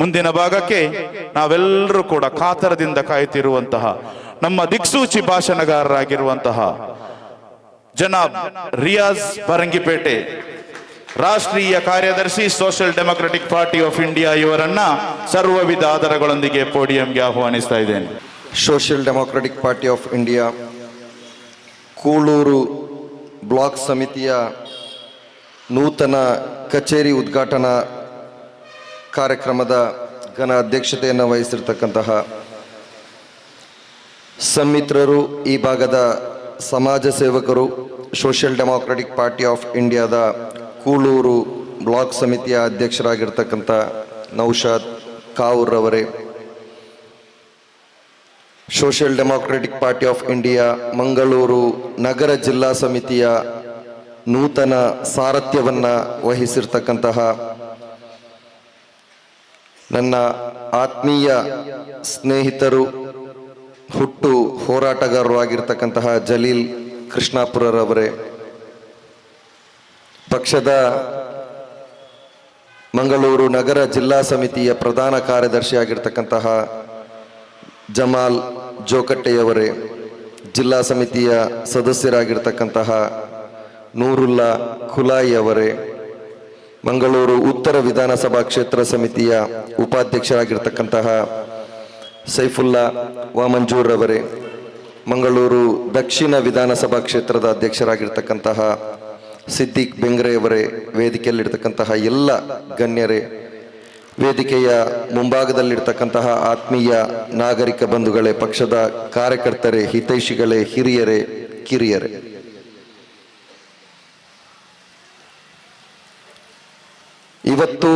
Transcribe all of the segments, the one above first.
ಮುಂದಿನ ಭಾಗಕ್ಕೆ ನಾವೆಲ್ಲರೂ ಕೂಡ ಕಾತರದಿಂದ ಕಾಯುತ್ತಿರುವಂತಹ ನಮ್ಮ ದಿಕ್ಸೂಚಿ ಭಾಷಣಗಾರರಾಗಿರುವಂತಹ ಜನಾಬ್ ರಿಯಾಜ್ ಬರಂಗಿಪೇಟೆ, ರಾಷ್ಟ್ರೀಯ ಕಾರ್ಯದರ್ಶಿ Social Democratic Party of India ಇವರನ್ನ ಸರ್ವವಿಧ ಆಧಾರಗಳೊಂದಿಗೆ ಪೋಡಿಯಂಗೆ ಆಹ್ವಾನಿಸ್ತಾ ಇದ್ದೇನೆ. Social Democratic Party of India, Kulur block ಸಮಿತಿಯ ನೂತನ ಕಚೇರಿ ಉದ್ಘಾಟನಾ ಕಾರ್ಯಕ್ರಮದ ಘನ ಅಧ್ಯಕ್ಷತೆಯನ್ನು ವಹಿಸಿರ್ತಕ್ಕಂತಹ ಸಮ್ಮಿತ್ರರು, ಈ ಭಾಗದ ಸಮಾಜ ಸೇವಕರು, ಸೋಷಿಯಲ್ ಡೆಮಾಕ್ರೆಟಿಕ್ ಪಾರ್ಟಿ ಆಫ್ ಇಂಡಿಯಾದ ಕೂಳೂರು ಬ್ಲಾಕ್ ಸಮಿತಿಯ ಅಧ್ಯಕ್ಷರಾಗಿರ್ತಕ್ಕಂಥ Naushad ಕಾವೂರ್ರವರೇ Social Democratic Party of India, Mangaluru ನಗರ ಜಿಲ್ಲಾ ಸಮಿತಿಯ ನೂತನ ಸಾರಥ್ಯವನ್ನು ವಹಿಸಿರ್ತಕ್ಕಂತಹ ನನ್ನ ಆತ್ಮೀಯ ಸ್ನೇಹಿತರು, ಹುಟ್ಟು ಹೋರಾಟಗಾರರು ಆಗಿರ್ತಕ್ಕಂತಹ ಜಲೀಲ್ ಕೃಷ್ಣಾಪುರರವರೇ, ಪಕ್ಷದ ಮಂಗಳೂರು ನಗರ ಜಿಲ್ಲಾ ಸಮಿತಿಯ ಪ್ರಧಾನ ಕಾರ್ಯದರ್ಶಿ ಆಗಿರ್ತಕ್ಕಂತಹ ಜಮಾಲ್ ಜೋಕಟ್ಟೆಯವರೇ, ಜಿಲ್ಲಾ ಸಮಿತಿಯ ಸದಸ್ಯರಾಗಿರ್ತಕ್ಕಂತಹ ನೂರುಲ್ಲಾ ಖುಲಾಯಿ ಅವರೇ ಮಂಗಳೂರು ಉತ್ತರ ವಿಧಾನಸಭಾ ಕ್ಷೇತ್ರ ಸಮಿತಿಯ ಉಪಾಧ್ಯಕ್ಷರಾಗಿರ್ತಕ್ಕಂತಹ ಸೈಫುಲ್ಲಾ ವಾಮಂಜೂರ್ ಅವರೇ ಮಂಗಳೂರು ದಕ್ಷಿಣ ವಿಧಾನಸಭಾ ಕ್ಷೇತ್ರದ ಅಧ್ಯಕ್ಷರಾಗಿರ್ತಕ್ಕಂತಹ ಸಿದ್ದಿಕ್ ಬೆಂಗ್ರೆಯವರೇ, ವೇದಿಕೆಯಲ್ಲಿರ್ತಕ್ಕಂತಹ ಎಲ್ಲ ಗಣ್ಯರೇ, ವೇದಿಕೆಯ ಮುಂಭಾಗದಲ್ಲಿರ್ತಕ್ಕಂತಹ ಆತ್ಮೀಯ ನಾಗರಿಕ ಬಂಧುಗಳೇ, ಪಕ್ಷದ ಕಾರ್ಯಕರ್ತರೇ, ಹಿತೈಷಿಗಳೇ, ಹಿರಿಯರೇ, ಕಿರಿಯರೇ. ಇವತ್ತು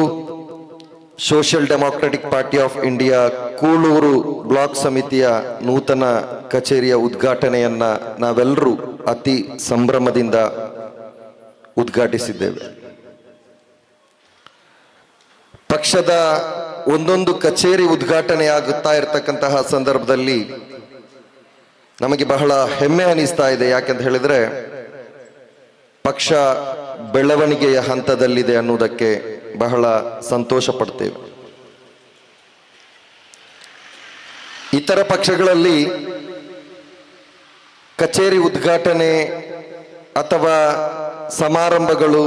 Social Democratic Party of India Kulur block ಸಮಿತಿಯ ನೂತನ ಕಚೇರಿಯ ಉದ್ಘಾಟನೆಯನ್ನ ನಾವೆಲ್ಲರೂ ಅತಿ ಸಂಭ್ರಮದಿಂದ ಉದ್ಘಾಟಿಸಿದ್ದೇವೆ. ಪಕ್ಷದ ಒಂದೊಂದು ಕಚೇರಿ ಉದ್ಘಾಟನೆ ಆಗುತ್ತಾ ಇರತಕ್ಕಂತಹ ಸಂದರ್ಭದಲ್ಲಿ ನಮಗೆ ಬಹಳ ಹೆಮ್ಮೆ ಅನಿಸ್ತಾ ಇದೆ. ಯಾಕೆಂತ ಹೇಳಿದ್ರೆ ಪಕ್ಷ ಬೆಳವಣಿಗೆಯ ಹಂತದಲ್ಲಿದೆ ಅನ್ನುವುದಕ್ಕೆ ಬಹಳ ಸಂತೋಷ ಪಡ್ತೇವೆ ಇತರ ಪಕ್ಷಗಳಲ್ಲಿ ಕಚೇರಿ ಉದ್ಘಾಟನೆ ಅಥವಾ ಸಮಾರಂಭಗಳು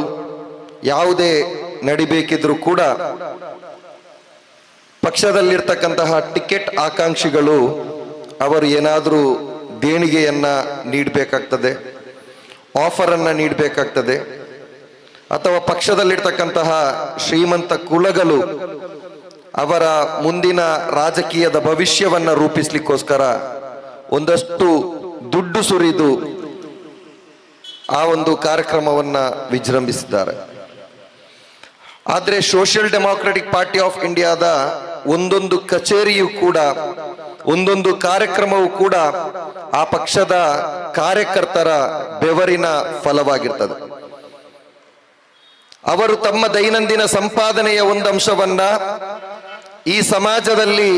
ಯಾವುದೇ ನಡಿಬೇಕಿದ್ರೂ ಕೂಡ ಪಕ್ಷದಲ್ಲಿರ್ತಕ್ಕಂತಹ ಟಿಕೆಟ್ ಆಕಾಂಕ್ಷಿಗಳು ಅವರು ಏನಾದರೂ ದೇಣಿಗೆಯನ್ನ ನೀಡಬೇಕಾಗ್ತದೆ ಆಫರ್ ಅನ್ನ ನೀಡಬೇಕಾಗ್ತದೆ. ಅಥವಾ ಪಕ್ಷದಲ್ಲಿರ್ತಕ್ಕಂತಹ ಶ್ರೀಮಂತ ಕುಲಗಳು ಅವರ ಮುಂದಿನ ರಾಜಕೀಯದ ಭವಿಷ್ಯವನ್ನ ರೂಪಿಸ್ಲಿಕ್ಕೋಸ್ಕರ ಒಂದಷ್ಟು ದುಡ್ಡು ಸುರಿದು ಆ ಒಂದು ಕಾರ್ಯಕ್ರಮವನ್ನ ವಿಜೃಂಭಿಸಿದ್ದಾರೆ. ಆದ್ರೆ ಸೋಷಿಯಲ್ ಡೆಮಾಕ್ರೆಟಿಕ್ ಪಾರ್ಟಿ ಆಫ್ ಇಂಡಿಯಾದ ಒಂದೊಂದು ಕಚೇರಿಯು ಕೂಡ, ಒಂದೊಂದು ಕಾರ್ಯಕ್ರಮವೂ ಕೂಡ ಆ ಪಕ್ಷದ ಕಾರ್ಯಕರ್ತರ ಬೆವರಿನ ಫಲವಾಗಿರ್ತದೆ. ಅವರು ತಮ್ಮ ದೈನಂದಿನ ಸಂಪಾದನೆಯ ಒಂದಂಶವನ್ನ ಈ ಸಮಾಜದಲ್ಲಿ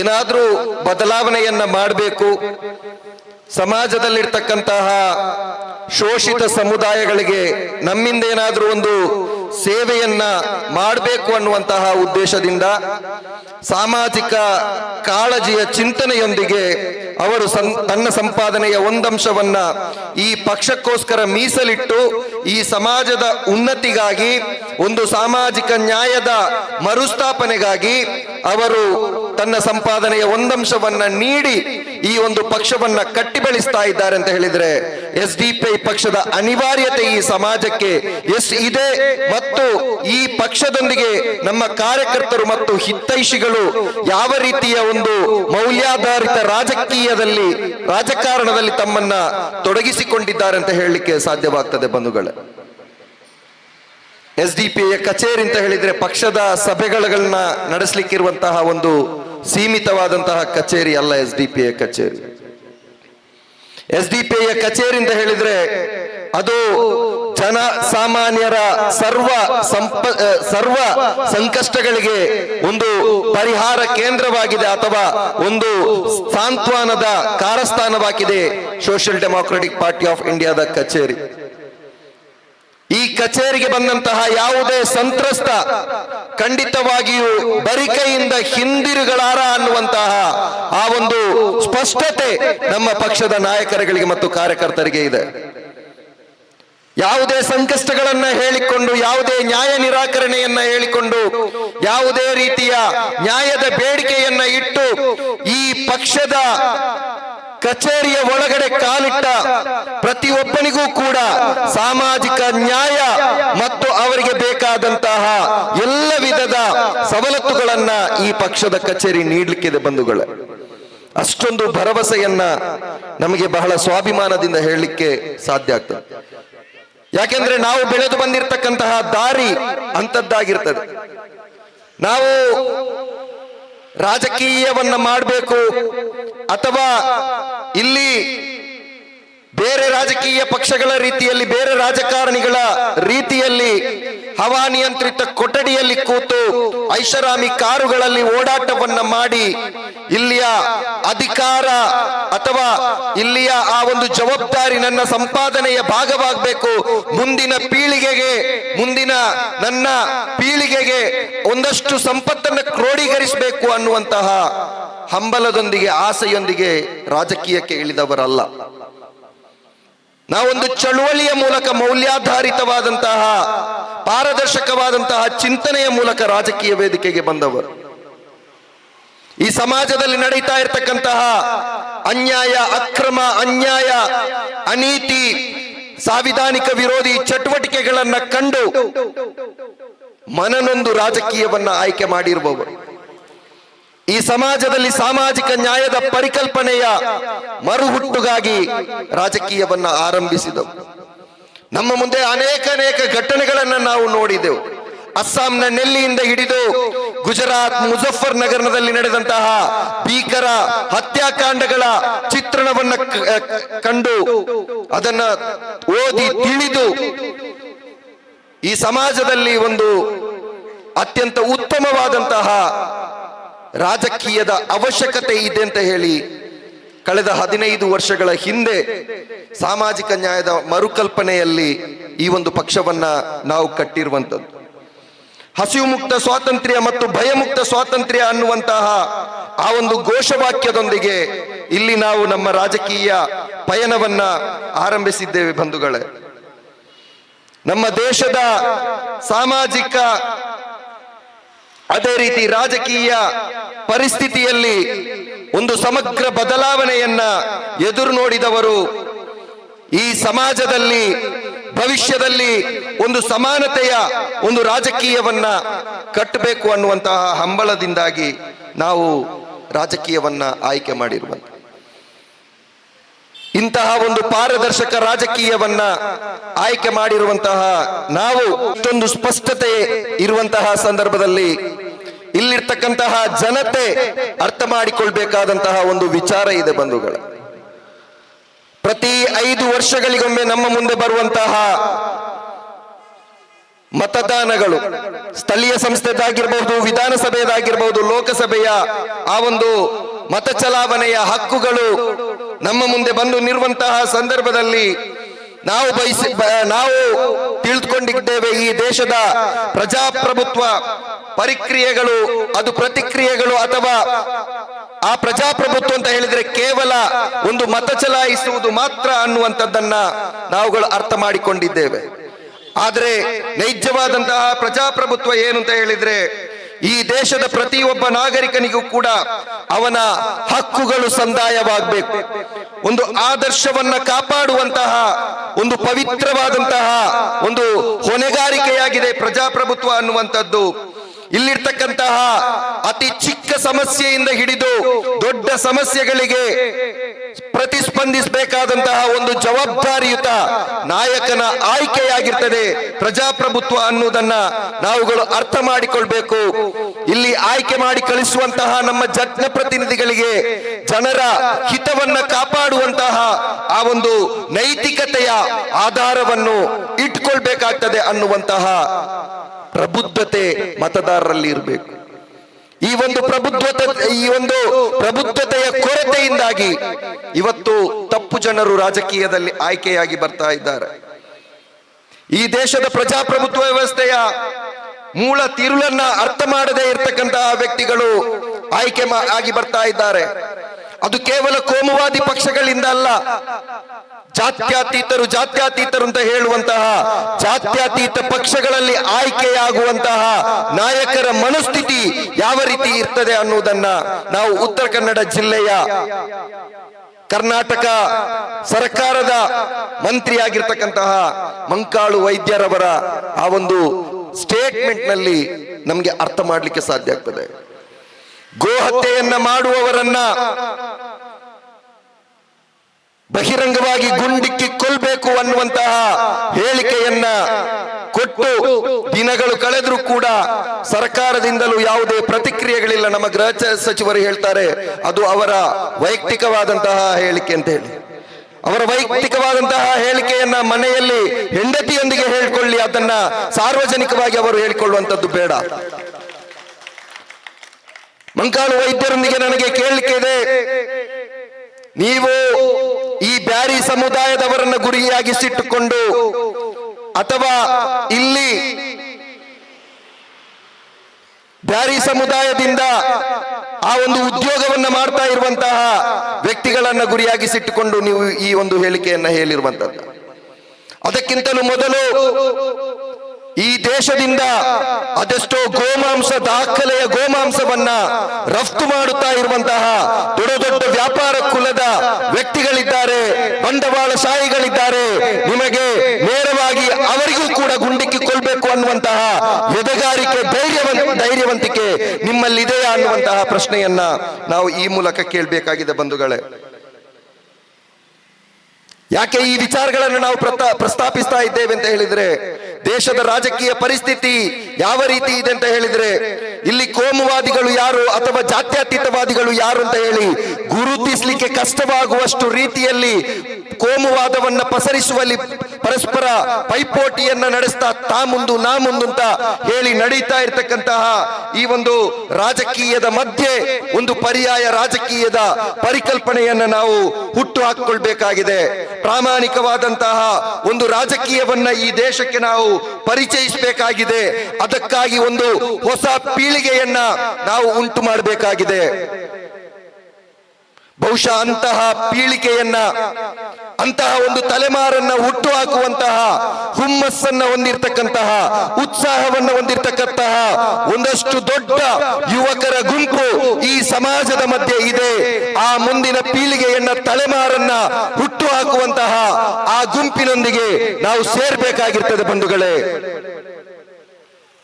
ಏನಾದರೂ ಬದಲಾವಣೆಯನ್ನ ಮಾಡಬೇಕು. ಸಮಾಜದಲ್ಲಿರ್ತಕ್ಕಂತಹ ಶೋಷಿತ ಸಮುದಾಯಗಳಿಗೆ ನಮ್ಮಿಂದ ಏನಾದರೂ ಒಂದು ಸೇವೆಯನ್ನ ಮಾಡಬೇಕು ಅನ್ನುವಂತಹ ಉದ್ದೇಶದಿಂದ ಸಾಮಾಜಿಕ ಕಾಳಜಿಯ ಚಿಂತನೆಯೊಂದಿಗೆ ಅವರು ತನ್ನ ಸಂಪಾದನೆಯ ಒಂದಂಶವನ್ನ ಈ ಪಕ್ಷಕ್ಕೋಸ್ಕರ ಮೀಸಲಿಟ್ಟು ಈ ಸಮಾಜದ ಉನ್ನತಿಗಾಗಿ, ಒಂದು ಸಾಮಾಜಿಕ ನ್ಯಾಯದ ಮರುಸ್ಥಾಪನೆಗಾಗಿ ಅವರು ತನ್ನ ಸಂಪಾದನೆಯ ಒಂದಂಶವನ್ನ ನೀಡಿ ಈ ಒಂದು ಪಕ್ಷವನ್ನ ಕಟ್ಟಿ ಬೆಳೆಸ್ತಾ ಇದ್ದಾರೆ ಅಂತ ಹೇಳಿದ್ರೆ ಎಸ್ ಡಿ ಪಿ ಪಕ್ಷದ ಅನಿವಾರ್ಯತೆ ಈ ಸಮಾಜಕ್ಕೆ ಎಷ್ಟು ಇದೆ ಮತ್ತು ಈ ಪಕ್ಷದೊಂದಿಗೆ ನಮ್ಮ ಕಾರ್ಯಕರ್ತರು ಮತ್ತು ಹಿತೈಷಿಗಳು ಯಾವ ರೀತಿಯ ಒಂದು ಮೌಲ್ಯಾಧಾರಿತ ರಾಜಕೀಯದಲ್ಲಿ, ರಾಜಕಾರಣದಲ್ಲಿ ತಮ್ಮನ್ನ ತೊಡಗಿಸಿಕೊಂಡಿದ್ದಾರೆ ಅಂತ ಹೇಳಲಿಕ್ಕೆ ಸಾಧ್ಯವಾಗ್ತದೆ ಬಂಧುಗಳೇ. ಎಸ್ ಡಿ ಪಿ ಕಚೇರಿ ಅಂತ ಹೇಳಿದ್ರೆ ಪಕ್ಷದ ಸಭೆಗಳನ್ನ ನಡೆಸಲಿಕ್ಕಿರುವಂತಹ ಒಂದು ಸೀಮಿತವಾದಂತಹ ಕಚೇರಿ ಅಲ್ಲ ಎಸ್ ಡಿ ಪಿ ಕಚೇರಿ. ಎಸ್ ಡಿ ಪಿ ಕಚೇರಿ ಅಂತ ಹೇಳಿದ್ರೆ ಅದು ಜನ ಸಾಮಾನ್ಯರ ಸರ್ವ ಸಂಪ ಸರ್ವ ಸಂಕಷ್ಟಗಳಿಗೆ ಒಂದು ಪರಿಹಾರ ಕೇಂದ್ರವಾಗಿದೆ ಅಥವಾ ಒಂದು ಸಾಂತ್ವನದ ಕಾರಸ್ಥಾನವಾಗಿದೆ ಸೋಷಿಯಲ್ ಡೆಮಾಕ್ರೆಟಿಕ್ ಪಾರ್ಟಿ ಆಫ್ ಇಂಡಿಯಾದ ಕಚೇರಿ. ಈ ಕಚೇರಿಗೆ ಬಂದಂತಹ ಯಾವುದೇ ಸಂತ್ರಸ್ತ ಖಂಡಿತವಾಗಿಯೂ ಬರಿಕೆಯಿಂದ ಹಿಂದಿರುಗಳಾರ ಅನ್ನುವಂತಹ ಆ ಒಂದು ಸ್ಪಷ್ಟತೆ ನಮ್ಮ ಪಕ್ಷದ ನಾಯಕರುಗಳಿಗೆ ಮತ್ತು ಕಾರ್ಯಕರ್ತರಿಗೆ ಇದೆ. ಯಾವುದೇ ಸಂಕಷ್ಟಗಳನ್ನ ಹೇಳಿಕೊಂಡು, ಯಾವುದೇ ನ್ಯಾಯ ನಿರಾಕರಣೆಯನ್ನ ಹೇಳಿಕೊಂಡು, ಯಾವುದೇ ರೀತಿಯ ನ್ಯಾಯದ ಬೇಡಿಕೆಯನ್ನ ಇಟ್ಟು ಈ ಪಕ್ಷದ ಕಚೇರಿಯ ಒಳಗಡೆ ಕಾಲಿಟ್ಟ ಪ್ರತಿಯೊಬ್ಬನಿಗೂ ಕೂಡ ಸಾಮಾಜಿಕ ನ್ಯಾಯ ಮತ್ತು ಅವರಿಗೆ ಬೇಕಾದಂತಹ ಎಲ್ಲ ವಿಧದ ಸವಲತ್ತುಗಳನ್ನ ಈ ಪಕ್ಷದ ಕಚೇರಿ ನೀಡಲಿಕ್ಕಿದೆ ಬಂಧುಗಳು. ಅಷ್ಟೊಂದು ಭರವಸೆಯನ್ನ ನಮಗೆ ಬಹಳ ಸ್ವಾಭಿಮಾನದಿಂದ ಹೇಳಲಿಕ್ಕೆ ಸಾಧ್ಯ ಆಗ್ತದೆ. ಯಾಕೆಂದ್ರೆ ನಾವು ಬೆಳೆದು ಬಂದಿರತಕ್ಕಂತಹ ದಾರಿ ಅಂತದ್ದಾಗಿರ್ತದೆ ನಾವು ರಾಜಕೀಯವನ್ನ ಮಾಡಬೇಕು ಅಥವಾ ಇಲ್ಲಿ ಬೇರೆ ರಾಜಕೀಯ ಪಕ್ಷಗಳ ರೀತಿಯಲ್ಲಿ, ಬೇರೆ ರಾಜಕಾರಣಿಗಳ ರೀತಿಯಲ್ಲಿ ಹವಾನಿಯಂತ್ರಿತ ಕೊಠಡಿಯಲ್ಲಿ ಕೂತು ಐಷಾರಾಮಿ ಕಾರುಗಳಲ್ಲಿ ಓಡಾಟವನ್ನ ಮಾಡಿ ಇಲ್ಲಿಯ ಅಧಿಕಾರ ಅಥವಾ ಇಲ್ಲಿಯ ಆ ಒಂದು ಜವಾಬ್ದಾರಿ ನನ್ನ ಸಂಪಾದನೆಯ ಭಾಗವಾಗಬೇಕು. ಮುಂದಿನ ಪೀಳಿಗೆಗೆ, ಮುಂದಿನ ನನ್ನ ಪೀಳಿಗೆಗೆ ಒಂದಷ್ಟು ಸಂಪತ್ತನ್ನು ಕ್ರೋಢೀಕರಿಸಬೇಕು ಅನ್ನುವಂತಹ ಹಂಬಲದೊಂದಿಗೆ, ಆಸೆಯೊಂದಿಗೆ ರಾಜಕೀಯಕ್ಕೆ ಇಳಿದವರಲ್ಲ. ನಾವೊಂದು ಚಳುವಳಿಯ ಮೂಲಕ ಮೌಲ್ಯಾಧಾರಿತವಾದಂತಹ ಪಾರದರ್ಶಕವಾದಂತಹ ಚಿಂತನೆಯ ಮೂಲಕ ರಾಜಕೀಯ ವೇದಿಕೆಗೆ ಬಂದವರು. ಈ ಸಮಾಜದಲ್ಲಿ ನಡೀತಾ ಇರತಕ್ಕಂತಹ ಅನ್ಯಾಯ, ಅಕ್ರಮ, ಅನ್ಯಾಯ, ಅನೀತಿ, ಸಾಂವಿಧಾನಿಕ ವಿರೋಧಿ ಚಟುವಟಿಕೆಗಳನ್ನ ಕಂಡು ಮನನೊಂದು ರಾಜಕೀಯವನ್ನ ಆಯ್ಕೆ ಮಾಡಿರುವವರು. ಈ ಸಮಾಜದಲ್ಲಿ ಸಾಮಾಜಿಕ ನ್ಯಾಯದ ಪರಿಕಲ್ಪನೆಯ ಮರುಹುಟ್ಟುಗಾಗಿ ರಾಜಕೀಯವನ್ನ ಆರಂಭಿಸಿದವು. ನಮ್ಮ ಮುಂದೆ ಅನೇಕ ಅನೇಕ ಘಟನೆಗಳನ್ನ ನಾವು ನೋಡಿದೆವು. ಅಸ್ಸಾಂನ ನೆಲ್ಲಿಯಿಂದ ಹಿಡಿದು ಗುಜರಾತ್ ಮುಜಫರ್ ನಗರದಲ್ಲಿ ನಡೆದಂತಹ ಭೀಕರ ಹತ್ಯಾಕಾಂಡಗಳ ಚಿತ್ರಣವನ್ನ ಕಂಡು ಅದನ್ನ ಓದಿ ತಿಳಿದು ಈ ಸಮಾಜದಲ್ಲಿ ಒಂದು ಅತ್ಯಂತ ಉತ್ತಮವಾದಂತಹ ರಾಜಕೀಯದ ಅವಶ್ಯಕತೆ ಇದೆ ಅಂತ ಹೇಳಿ ಕಳೆದ ಹದಿನೈದು ವರ್ಷಗಳ ಹಿಂದೆ ಸಾಮಾಜಿಕ ನ್ಯಾಯದ ಮರುಕಲ್ಪನೆಯಲ್ಲಿ ಈ ಒಂದು ಪಕ್ಷವನ್ನ ನಾವು ಕಟ್ಟಿರುವಂತದ್ದು ಹಸಿವು ಮುಕ್ತ ಸ್ವಾತಂತ್ರ್ಯ ಮತ್ತು ಭಯಮುಕ್ತ ಸ್ವಾತಂತ್ರ್ಯ ಅನ್ನುವಂತಹ ಆ ಒಂದು ಘೋಷವಾಕ್ಯದೊಂದಿಗೆ ಇಲ್ಲಿ ನಾವು ನಮ್ಮ ರಾಜಕೀಯ ಪಯಣವನ್ನ ಆರಂಭಿಸಿದ್ದೇವೆ ಬಂಧುಗಳೇ. ನಮ್ಮ ದೇಶದ ಸಾಮಾಜಿಕ ಅದೇ ರೀತಿ ರಾಜಕೀಯ ಪರಿಸ್ಥಿತಿಯಲ್ಲಿ ಒಂದು ಸಮಗ್ರ ಬದಲಾವಣೆಯನ್ನ ಎದುರು ನೋಡಿದವರು ಈ ಸಮಾಜದಲ್ಲಿ, ಭವಿಷ್ಯದಲ್ಲಿ ಒಂದು ಸಮಾನತೆಯ ಒಂದು ರಾಜಕೀಯವನ್ನ ಕಟ್ಟಬೇಕು ಅನ್ನುವಂತಹ ಹಂಬಲದಿಂದಾಗಿ ನಾವು ರಾಜಕೀಯವನ್ನ ಆಯ್ಕೆ ಮಾಡಿರುವಂತ. ಇಂತಹ ಒಂದು ಪಾರದರ್ಶಕ ರಾಜಕೀಯವನ್ನ ಆಯ್ಕೆ ಮಾಡಿರುವಂತಹ ನಾವು ಇಷ್ಟೊಂದು ಸ್ಪಷ್ಟತೆ ಇರುವಂತಹ ಸಂದರ್ಭದಲ್ಲಿ ಇಲ್ಲಿರ್ತಕ್ಕಂತಹ ಜನತೆ ಅರ್ಥ ಮಾಡಿಕೊಳ್ಬೇಕಾದಂತಹ ಒಂದು ವಿಚಾರ ಇದೆ ಬಂಧುಗಳ. ಪ್ರತಿ ಐದು ವರ್ಷಗಳಿಗೊಮ್ಮೆ ನಮ್ಮ ಮುಂದೆ ಬರುವಂತಹ ಮತದಾನಗಳು, ಸ್ಥಳೀಯ ಸಂಸ್ಥೆದಾಗಿರ್ಬಹುದು ವಿಧಾನಸಭೆಯದಾಗಿರ್ಬಹುದು ಲೋಕಸಭೆಯ ಆ ಒಂದು ಮತ ಚಲಾವಣೆಯ ಹಕ್ಕುಗಳು ನಮ್ಮ ಮುಂದೆ ಬಂದು ನಿರುವಂತಹ ಸಂದರ್ಭದಲ್ಲಿ ನಾವು ಬಯಸಿ ನಾವು ತಿಳಿದುಕೊಂಡಿದ್ದೇವೆ ಈ ದೇಶದ ಪ್ರಜಾಪ್ರಭುತ್ವ ಪರಿಕ್ರಿಯೆಗಳು, ಅದು ಪ್ರತಿಕ್ರಿಯೆಗಳು ಅಥವಾ ಆ ಪ್ರಜಾಪ್ರಭುತ್ವ ಅಂತ ಹೇಳಿದ್ರೆ ಕೇವಲ ಒಂದು ಮತ ಚಲಾಯಿಸುವುದು ಮಾತ್ರ ಅನ್ನುವಂಥದ್ದನ್ನ ನಾವುಗಳು ಅರ್ಥ ಮಾಡಿಕೊಂಡಿದ್ದೇವೆ. ಆದರೆ ನೈಜವಾದಂತಹ ಪ್ರಜಾಪ್ರಭುತ್ವ ಏನು ಅಂತ ಹೇಳಿದ್ರೆ ಈ ದೇಶದ ಪ್ರತಿಯೊಬ್ಬ ನಾಗರಿಕನಿಗೂ ಕೂಡ ಅವನ ಹಕ್ಕುಗಳು ಸಂದಾಯವಾಗಬೇಕು. ಒಂದು ಆದರ್ಶವನ್ನ ಕಾಪಾಡುವಂತಹ, ಒಂದು ಪವಿತ್ರವಾದಂತಹ ಒಂದು ಹೊಣೆಗಾರಿಕೆಯಾಗಿದೆ ಪ್ರಜಾಪ್ರಭುತ್ವ ಅನ್ನುವಂಥದ್ದು. ಇಲ್ಲಿರ್ತಕ್ಕಂತಹ ಅತಿ ಚಿಕ್ಕ ಸಮಸ್ಯೆಯಿಂದ ಹಿಡಿದು ದೊಡ್ಡ ಸಮಸ್ಯೆಗಳಿಗೆ ಪ್ರತಿಸ್ಪಂದಿಸಬೇಕಾದಂತಹ ಒಂದು ಜವಾಬ್ದಾರಿಯುತ ನಾಯಕನ ಆಯ್ಕೆಯಾಗಿರ್ತದೆ ಪ್ರಜಾಪ್ರಭುತ್ವ ಅನ್ನುವುದನ್ನ ನಾವುಗಳು ಅರ್ಥ ಮಾಡಿಕೊಳ್ಬೇಕು. ಇಲ್ಲಿ ಆಯ್ಕೆ ಮಾಡಿ ಕಳಿಸುವಂತಹ ನಮ್ಮ ಜನಪ್ರತಿನಿಧಿಗಳಿಗೆ ಜನರ ಹಿತವನ್ನ ಕಾಪಾಡುವಂತಹ ಆ ಒಂದು ನೈತಿಕತೆಯ ಆಧಾರವನ್ನು ಇಟ್ಕೊಳ್ಬೇಕಾಗ್ತದೆ ಅನ್ನುವಂತಹ ಪ್ರಬುದ್ಧತೆ ಮತದಾರರಲ್ಲಿ ಇರಬೇಕು. ಈ ಒಂದು ಪ್ರಬುದ್ಧತೆ, ಈ ಒಂದು ಪ್ರಬುದ್ಧತೆಯ ಕೊರತೆಯಿಂದಾಗಿ ಇವತ್ತು ತಪ್ಪು ಜನರು ರಾಜಕೀಯದಲ್ಲಿ ಆಯ್ಕೆಯಾಗಿ ಬರ್ತಾ ಇದ್ದಾರೆ. ಈ ದೇಶದ ಪ್ರಜಾಪ್ರಭುತ್ವ ವ್ಯವಸ್ಥೆಯ ಮೂಲ ತಿರುಳನ್ನ ಅರ್ಥ ಮಾಡದೆ ಇರತಕ್ಕಂತಹ ವ್ಯಕ್ತಿಗಳು ಆಯ್ಕೆ ಆಗಿ ಬರ್ತಾ ಇದ್ದಾರೆ. ಅದು ಕೇವಲ ಕೋಮುವಾದಿ ಪಕ್ಷಗಳಿಂದ ಅಲ್ಲ ಜಾತ್ಯತೀತರು ಜಾತ್ಯಾತೀತರು ಅಂತ ಹೇಳುವಂತಹ ಜಾತ್ಯಾತೀತ ಪಕ್ಷಗಳಲ್ಲಿ ಆಯ್ಕೆಯಾಗುವಂತಹ ನಾಯಕರ ಮನಸ್ಥಿತಿ ಯಾವ ರೀತಿ ಇರ್ತದೆ ಅನ್ನುವುದನ್ನ ನಾವು ಉತ್ತರ ಕನ್ನಡ ಜಿಲ್ಲೆಯ ಕರ್ನಾಟಕ ಸರ್ಕಾರದ ಮಂತ್ರಿಯಾಗಿರ್ತಕ್ಕಂತಹ ಮಂಕಾಳು ವೈದ್ಯರವರ ಆ ಒಂದು ಸ್ಟೇಟ್ಮೆಂಟ್ನಲ್ಲಿ ನಮಗೆ ಅರ್ಥ ಮಾಡಲಿಕ್ಕೆ ಸಾಧ್ಯ ಆಗ್ತದೆ. ಗೋಹತ್ಯೆಯನ್ನ ಮಾಡುವವರನ್ನ ಬಹಿರಂಗವಾಗಿ ಗುಂಡಿಕ್ಕಿ ಕೊಲ್ಬೇಕು ಅನ್ನುವಂತಹ ಹೇಳಿಕೆಯನ್ನ ಕೊಟ್ಟು ದಿನಗಳು ಕಳೆದರೂ ಕೂಡ ಸರ್ಕಾರದಿಂದಲೂ ಯಾವುದೇ ಪ್ರತಿಕ್ರಿಯೆಗಳಿಲ್ಲ. ನಮ್ಮ ಗೃಹ ಸಚಿವರು ಹೇಳ್ತಾರೆ ಅದು ಅವರ ವೈಯಕ್ತಿಕವಾದಂತಹ ಹೇಳಿಕೆ ಅಂತ ಹೇಳಿ. ಅವರ ವೈಯಕ್ತಿಕವಾದಂತಹ ಹೇಳಿಕೆಯನ್ನ ಮನೆಯಲ್ಲಿ ಹೆಂಡತಿಯೊಂದಿಗೆ ಹೇಳಿಕೊಳ್ಳಿ ಅದನ್ನ ಸಾರ್ವಜನಿಕವಾಗಿ ಅವರು ಹೇಳಿಕೊಳ್ಳುವಂಥದ್ದು ಬೇಡ. ಮಂಕಾಳು ವೈದ್ಯರೊಂದಿಗೆ ನನಗೆ ಕೇಳಿಕೆ ಇದೆ. ನೀವು ಬ್ಯಾರಿ ಸಮುದಾಯದವರನ್ನ ಗುರಿಯಾಗಿಸಿಟ್ಟುಕೊಂಡು ಅಥವಾ ಇಲ್ಲಿ ಬ್ಯಾರಿ ಸಮುದಾಯದಿಂದ ಆ ಒಂದು ಉದ್ಯೋಗವನ್ನ ಮಾಡ್ತಾ ಇರುವಂತಹ ವ್ಯಕ್ತಿಗಳನ್ನ ಗುರಿಯಾಗಿಸಿಟ್ಟುಕೊಂಡು ನೀವು ಈ ಒಂದು ಹೇಳಿಕೆಯನ್ನ ಹೇಳಿರುವಂತದ್ದು. ಅದಕ್ಕಿಂತಲೂ ಮೊದಲು ಈ ದೇಶದಿಂದ ಅದೆಷ್ಟೋ ಗೋಮಾಂಸ ದಾಖಲೆಯ ಗೋಮಾಂಸವನ್ನ ರಫ್ತು ಮಾಡುತ್ತಾ ಇರುವಂತಹ ದೊಡ್ಡ ದೊಡ್ಡ ವ್ಯಾಪಾರ ಕುಲದ ವ್ಯಕ್ತಿಗಳಿದ್ದಾರೆ, ಬಂಡವಾಳಶಾಹಿಗಳಿದ್ದಾರೆ. ನಿಮಗೆ ನೇರವಾಗಿ ಅವರಿಗೂ ಕೂಡ ಗುಂಡಿಕ್ಕಿ ಕೊಲ್ಬೇಕು ಅನ್ನುವಂತಹ ಎದೆಗಾರಿಕೆ ಧೈರ್ಯವಂತ, ಧೈರ್ಯವಂತಿಕೆ ನಿಮ್ಮಲ್ಲಿದೆಯಾ ಅನ್ನುವಂತಹ ಪ್ರಶ್ನೆಯನ್ನ ನಾವು ಈ ಮೂಲಕ ಕೇಳಬೇಕಾಗಿದೆ ಬಂಧುಗಳೇ. ಯಾಕೆ ಈ ವಿಚಾರಗಳನ್ನು ನಾವು ಪ್ರಸ್ತಾಪಿಸ್ತಾ ಇದ್ದೇವೆ ಅಂತ ಹೇಳಿದ್ರೆ ದೇಶದ ರಾಜಕೀಯ ಪರಿಸ್ಥಿತಿ ಯಾವ ರೀತಿ ಇದೆ ಅಂತ ಹೇಳಿದ್ರೆ, ಇಲ್ಲಿ ಕೋಮುವಾದಿಗಳು ಯಾರು ಅಥವಾ ಜಾತ್ಯತೀತವಾದಿಗಳು ಯಾರು ಅಂತ ಹೇಳಿ ಗುರುತಿಸಲಿಕ್ಕೆ ಕಷ್ಟವಾಗುವಷ್ಟು ರೀತಿಯಲ್ಲಿ ಕೋಮುವಾದವನ್ನ ಪಸರಿಸುವಲ್ಲಿ ಪರಸ್ಪರ ಪೈಪೋಟಿಯನ್ನ ನಡೆಸ್ತಾ ತಾ ಮುಂದು, ನಾ ಮುಂದು ಅಂತ ಹೇಳಿ ನಡೀತಾ ಇರ್ತಕ್ಕಂತಹ ಈ ಒಂದು ರಾಜಕೀಯದ ಮಧ್ಯೆ ಒಂದು ಪರ್ಯಾಯ ರಾಜಕೀಯದ ಪರಿಕಲ್ಪನೆಯನ್ನ ನಾವು ಹುಟ್ಟು ಹಾಕಿಕೊಳ್ಬೇಕಾಗಿದೆ. ಪ್ರಾಮಾಣಿಕವಾದಂತಹ ಒಂದು ರಾಜಕೀಯವನ್ನ ಈ ದೇಶಕ್ಕೆ ನಾವು ಪರಿಚಯಿಸಬೇಕಾಗಿದೆ. ಅದಕ್ಕಾಗಿ ಒಂದು ಹೊಸ ಪೀಳಿಗೆಯನ್ನ ನಾವು ಉಂಟು ಮಾಡಬೇಕಾಗಿದೆ. ಬಹುಶಃ ಅಂತಹ ಪೀಳಿಗೆಯನ್ನ, ಅಂತಹ ಒಂದು ತಲೆಮಾರನ್ನ ಹುಟ್ಟು ಹಾಕುವಂತಹ ಹುಮ್ಮಸ್ಸನ್ನ ಹೊಂದಿರತಕ್ಕಂತಹ, ಉತ್ಸಾಹವನ್ನ ಹೊಂದಿರತಕ್ಕಂತಹ ಒಂದಷ್ಟು ದೊಡ್ಡ ಯುವಕರ ಗುಂಪು ಈ ಸಮಾಜದ ಮಧ್ಯೆ ಇದೆ. ಆ ಮುಂದಿನ ಪೀಳಿಗೆಯನ್ನ, ತಲೆಮಾರನ್ನ ಹುಟ್ಟು ಹಾಕುವಂತಹ ಆ ಗುಂಪಿನೊಂದಿಗೆ ನಾವು ಸೇರ್ಬೇಕಾಗಿರ್ತದೆ ಬಂಧುಗಳೇ.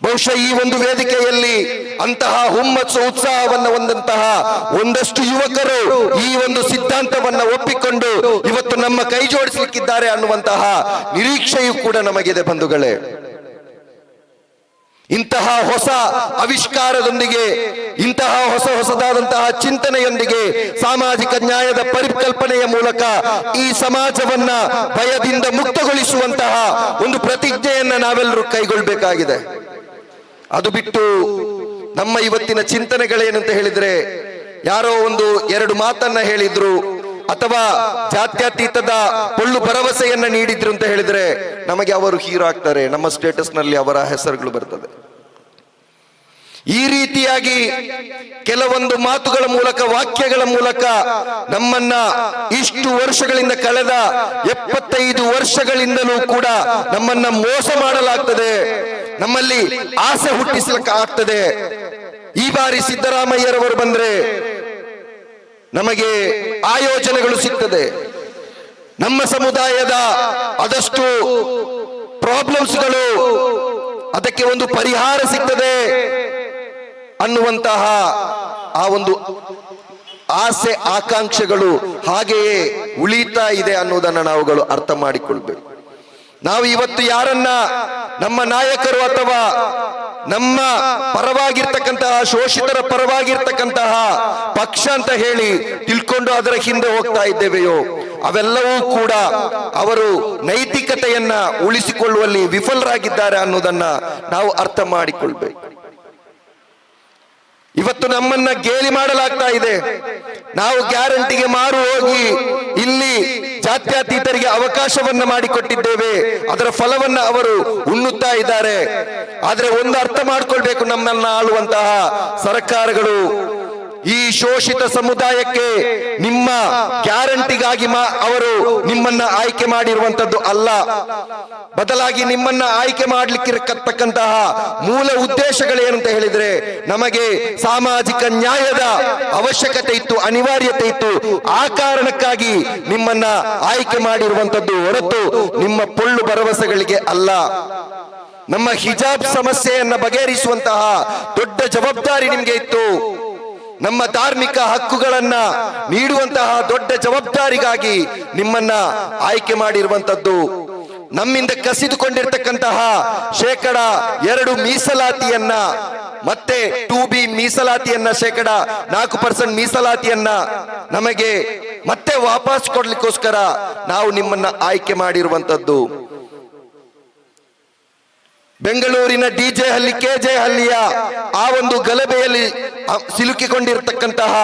ಬಹುಶಃ ಈ ಒಂದು ವೇದಿಕೆಯಲ್ಲಿ ಅಂತಹ ಹುಮ್ಮಸ್ಸು, ಉತ್ಸಾಹವನ್ನು ಹೊಂದಂತಹ ಒಂದಷ್ಟು ಯುವಕರು ಈ ಒಂದು ಸಿದ್ಧಾಂತವನ್ನ ಒಪ್ಪಿಕೊಂಡು ಇವತ್ತು ನಮ್ಮ ಕೈ ಜೋಡಿಸಲಿಕ್ಕಿದ್ದಾರೆ ಅನ್ನುವಂತಹ ನಿರೀಕ್ಷೆಯೂ ಕೂಡ ನಮಗಿದೆ ಬಂಧುಗಳೇ. ಇಂತಹ ಹೊಸ ಆವಿಷ್ಕಾರದೊಂದಿಗೆ, ಇಂತಹ ಹೊಸ ಹೊಸದಾದಂತಹ ಚಿಂತನೆಯೊಂದಿಗೆ ಸಾಮಾಜಿಕ ನ್ಯಾಯದ ಪರಿಕಲ್ಪನೆಯ ಮೂಲಕ ಈ ಸಮಾಜವನ್ನ ಭಯದಿಂದ ಮುಕ್ತಗೊಳಿಸುವಂತಹ ಒಂದು ಪ್ರತಿಜ್ಞೆಯನ್ನ ನಾವೆಲ್ಲರೂ ಕೈಗೊಳ್ಳಬೇಕಾಗಿದೆ ಅದು ಬಿಟ್ಟು ನಮ್ಮ ಇವತ್ತಿನ ಚಿಂತನೆಗಳೇನಂತ ಹೇಳಿದ್ರೆ, ಯಾರೋ ಒಂದು ಎರಡು ಮಾತನ್ನ ಹೇಳಿದ್ರು ಅಥವಾ ಜಾತ್ಯತೀತದ ಪೊಳ್ಳು ಭರವಸೆಯನ್ನ ನೀಡಿದ್ರು ಅಂತ ಹೇಳಿದ್ರೆ, ನಮಗೆ ಅವರು ಹೀರೋ ಆಗ್ತಾರೆ ನಮ್ಮ ಸ್ಟೇಟಸ್ನಲ್ಲಿ ಅವರ ಹೆಸರುಗಳು ಬರ್ತದೆ. ಈ ರೀತಿಯಾಗಿ ಕೆಲವೊಂದು ಮಾತುಗಳ ಮೂಲಕ, ವಾಕ್ಯಗಳ ಮೂಲಕ ನಮ್ಮನ್ನ ಇಷ್ಟು ವರ್ಷಗಳಿಂದ ಕಳೆದ ಎಪ್ಪತ್ತೈದು ವರ್ಷಗಳಿಂದಲೂ ಕೂಡ ನಮ್ಮನ್ನ ಮೋಸ ಮಾಡಲಾಗ್ತದೆ. ನಮ್ಮಲ್ಲಿ ಆಸೆ ಹುಟ್ಟಿಸಲಿಕ್ಕೆ ಆಗ್ತದೆ ಈ ಬಾರಿ ಸಿದ್ದರಾಮಯ್ಯರವರು ಬಂದ್ರೆ ನಮಗೆ ಆಯೋಜನೆಗಳು ಸಿಗ್ತದೆ. ನಮ್ಮ ಸಮುದಾಯದ ಆದಷ್ಟು ಪ್ರಾಬ್ಲಮ್ಸ್ಗಳು ಅದಕ್ಕೆ ಒಂದು ಪರಿಹಾರ ಸಿಗ್ತದೆ ಅನ್ನುವಂತಹ ಆ ಒಂದು ಆಸೆ, ಆಕಾಂಕ್ಷೆಗಳು ಹಾಗೆಯೇ ಉಳಿತಾ ಇದೆ ಅನ್ನೋದನ್ನು ನಾವುಗಳು ಅರ್ಥ ಮಾಡಿಕೊಳ್ಬೇಕು. ನಾವು ಇವತ್ತು ಯಾರನ್ನ ನಮ್ಮ ನಾಯಕರು ಅಥವಾ ನಮ್ಮ ಪರವಾಗಿರ್ತಕ್ಕಂತಹ ಶೋಷಿತರ ಪರವಾಗಿರ್ತಕ್ಕಂತಹ ಪಕ್ಷ ಅಂತ ಹೇಳಿ ತಿಳ್ಕೊಂಡು ಅದರ ಹಿಂದೆ ಹೋಗ್ತಾ ಇದ್ದೇವೆಯೋ, ಅವೆಲ್ಲವೂ ಕೂಡ ಅವರು ನೈತಿಕತೆಯನ್ನ ಉಳಿಸಿಕೊಳ್ಳುವಲ್ಲಿ ವಿಫಲರಾಗಿದ್ದಾರೆ ಅನ್ನೋದನ್ನ ನಾವು ಅರ್ಥ ಮಾಡಿಕೊಳ್ಬೇಕು. ಇವತ್ತು ನಮ್ಮನ್ನ ಗೇಲಿ ಮಾಡಲಾಗ್ತಾ ಇದೆ. ನಾವು ಗ್ಯಾರಂಟಿಗೆ ಮಾರು ಹೋಗಿ ಇಲ್ಲಿ ಜಾತ್ಯತೀತರಿಗೆ ಅವಕಾಶವನ್ನ ಮಾಡಿಕೊಟ್ಟಿದ್ದೇವೆ. ಅದರ ಫಲವನ್ನ ಅವರು ಉಣ್ಣುತ್ತಾ ಇದ್ದಾರೆ. ಆದ್ರೆ ಒಂದು ಅರ್ಥ ಮಾಡ್ಕೊಳ್ಬೇಕು ನಮ್ಮನ್ನ ಆಳುವಂತಹ ಸರ್ಕಾರಗಳು. ಈ ಶೋಷಿತ ಸಮುದಾಯಕ್ಕೆ ನಿಮ್ಮ ಗ್ಯಾರಂಟಿಗಾಗಿ ಅವರು ನಿಮ್ಮನ್ನ ಆಯ್ಕೆ ಮಾಡಿರುವಂತದ್ದು ಅಲ್ಲ. ಬದಲಾಗಿ ನಿಮ್ಮನ್ನ ಆಯ್ಕೆ ಮಾಡ್ಲಿಕ್ಕಿರತಕ್ಕಂತಹ ಮೂಲ ಉದ್ದೇಶಗಳೇನಂತ ಹೇಳಿದ್ರೆ, ನಮಗೆ ಸಾಮಾಜಿಕ ನ್ಯಾಯದ ಅವಶ್ಯಕತೆ ಇತ್ತು, ಅನಿವಾರ್ಯತೆ ಇತ್ತು. ಆ ಕಾರಣಕ್ಕಾಗಿ ನಿಮ್ಮನ್ನ ಆಯ್ಕೆ ಮಾಡಿರುವಂತದ್ದು ಹೊರತು ನಿಮ್ಮ ಪೊಳ್ಳು ಭರವಸೆಗಳಿಗೆ ಅಲ್ಲ. ನಮ್ಮ ಹಿಜಾಬ್ ಸಮಸ್ಯೆಯನ್ನ ಬಗೆಹರಿಸುವಂತಹ ದೊಡ್ಡ ಜವಾಬ್ದಾರಿ ನಿಮ್ಗೆ ಇತ್ತು. ನಮ್ಮ ಧಾರ್ಮಿಕ ಹಕ್ಕುಗಳನ್ನ ನೀಡುವಂತಹ ದೊಡ್ಡ ಜವಾಬ್ದಾರಿಗಾಗಿ ನಿಮ್ಮನ್ನ ಆಯ್ಕೆ ಮಾಡಿರುವಂತದ್ದು. ನಮ್ಮಿಂದ ಕಸಿದುಕೊಂಡಿರ್ತಕ್ಕಂತಹ ಶೇಕಡ ಎರಡು ಮೀಸಲಾತಿಯನ್ನ, ಮತ್ತೆ ಟೂ ಬಿ ಮೀಸಲಾತಿಯನ್ನ, ಶೇಕಡ ನಾಲ್ಕು ಪರ್ಸೆಂಟ್ ಮೀಸಲಾತಿಯನ್ನ ನಮಗೆ ಮತ್ತೆ ವಾಪಸ್ ಕೊಡ್ಲಿಕ್ಕೋಸ್ಕರ ನಾವು ನಿಮ್ಮನ್ನ ಆಯ್ಕೆ ಮಾಡಿರುವಂತದ್ದು. ಬೆಂಗಳೂರಿನ ಡಿಜೆ ಹಳ್ಳಿ, ಕೆಜೆ ಹಳ್ಳಿಯ ಆ ಒಂದು ಗಲಭೆಯಲ್ಲಿ ಸಿಲುಕಿಕೊಂಡಿರತಕ್ಕಂತಹ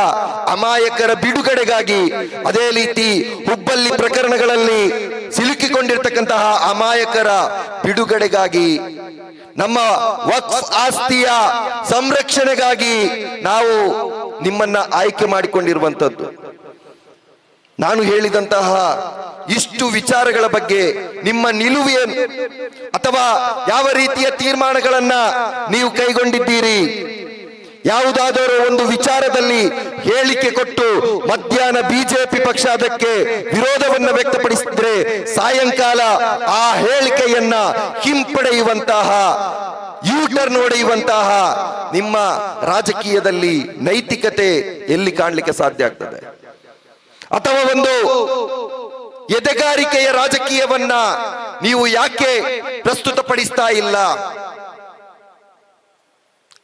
ಅಮಾಯಕರ ಬಿಡುಗಡೆಗಾಗಿ ಅದೇ ರೀತಿ ಹುಬ್ಬಳ್ಳಿ ಪ್ರಕರಣಗಳಲ್ಲಿ ಸಿಲುಕಿಕೊಂಡಿರ್ತಕ್ಕಂತಹ ಅಮಾಯಕರ ಬಿಡುಗಡೆಗಾಗಿ ನಮ್ಮ ವಕ್ಫ್ ಆಸ್ತಿಯ ಸಂರಕ್ಷಣೆಗಾಗಿ ನಾವು ನಿಮ್ಮನ್ನ ಆಯ್ಕೆ ಮಾಡಿಕೊಂಡಿರುವಂತದ್ದು. ನಾನು ಹೇಳಿದಂತಹ ಇಷ್ಟು ವಿಚಾರಗಳ ಬಗ್ಗೆ ನಿಮ್ಮ ನಿಲುವು ಏನು? ಅಥವಾ ಯಾವ ರೀತಿಯ ತೀರ್ಮಾನಗಳನ್ನ ನೀವು ಕೈಗೊಂಡಿದ್ದೀರಿ? ಯಾವುದಾದರೂ ಒಂದು ವಿಚಾರದಲ್ಲಿ ಹೇಳಿಕೆ ಕೊಟ್ಟು ಮಧ್ಯಾಹ್ನ ಬಿಜೆಪಿ ಪಕ್ಷ ಅದಕ್ಕೆ ವಿರೋಧವನ್ನು ವ್ಯಕ್ತಪಡಿಸಿದ್ರೆ ಸಾಯಂಕಾಲ ಆ ಹೇಳಿಕೆಯನ್ನ ಹಿಂಪಡೆಯುವಂತಹ ಯೂಟರ್ನ್ ಹೊಡೆಯುವಂತಹ ನಿಮ್ಮ ರಾಜಕೀಯದಲ್ಲಿ ನೈತಿಕತೆ ಎಲ್ಲಿ ಕಾಣಲಿಕ್ಕೆ ಸಾಧ್ಯ ಆಗ್ತದೆ? ಅಥವಾ ಒಂದು ಎದೆಗಾರಿಕೆಯ ರಾಜಕೀಯವನ್ನ ನೀವು ಯಾಕೆ ಪ್ರಸ್ತುತಪಡಿಸ್ತಾ ಇಲ್ಲ?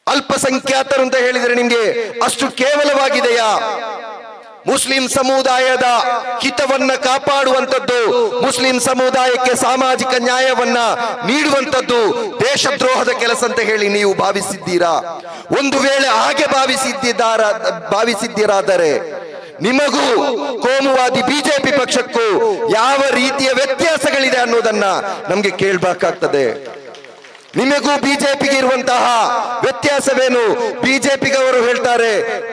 ಅಲ್ಪಸಂಖ್ಯಾತರು ಅಂತ ಹೇಳಿದರೆ ನಿಮಗೆ ಅಷ್ಟು ಕೇವಲವಾಗಿದೆಯಾ? ಮುಸ್ಲಿಂ ಸಮುದಾಯದ ಹಿತವನ್ನ ಕಾಪಾಡುವಂತದ್ದು ಮುಸ್ಲಿಂ ಸಮುದಾಯಕ್ಕೆ ಸಾಮಾಜಿಕ ನ್ಯಾಯವನ್ನ ನೀಡುವಂತದ್ದು ದೇಶದ್ರೋಹದ ಕೆಲಸ ಅಂತ ಹೇಳಿ ನೀವು ಭಾವಿಸಿದ್ದೀರಾ? ಒಂದು ವೇಳೆ ಹಾಗೆ ಭಾವಿಸಿದ್ದಾರ, ಭಾವಿಸಿದ್ದೀರಾದರೆ ನಿಮಗೂ ಕೋಮುವಾದಿ ಬಿಜೆಪಿ ಪಕ್ಷಕ್ಕೂ ಯಾವ ರೀತಿಯ ವ್ಯತ್ಯಾಸಗಳಿದೆ ಅನ್ನೋದನ್ನ ನಮ್ಗೆ ಕೇಳ್ಬೇಕಾಗ್ತದೆ. ನಿಮಗೂ ಬಿಜೆಪಿಗೆ ಇರುವಂತಹ ವ್ಯತ್ಯಾಸವೇನು? ಬಿಜೆಪಿಗವರು ಹೇಳ್ತಾರೆ,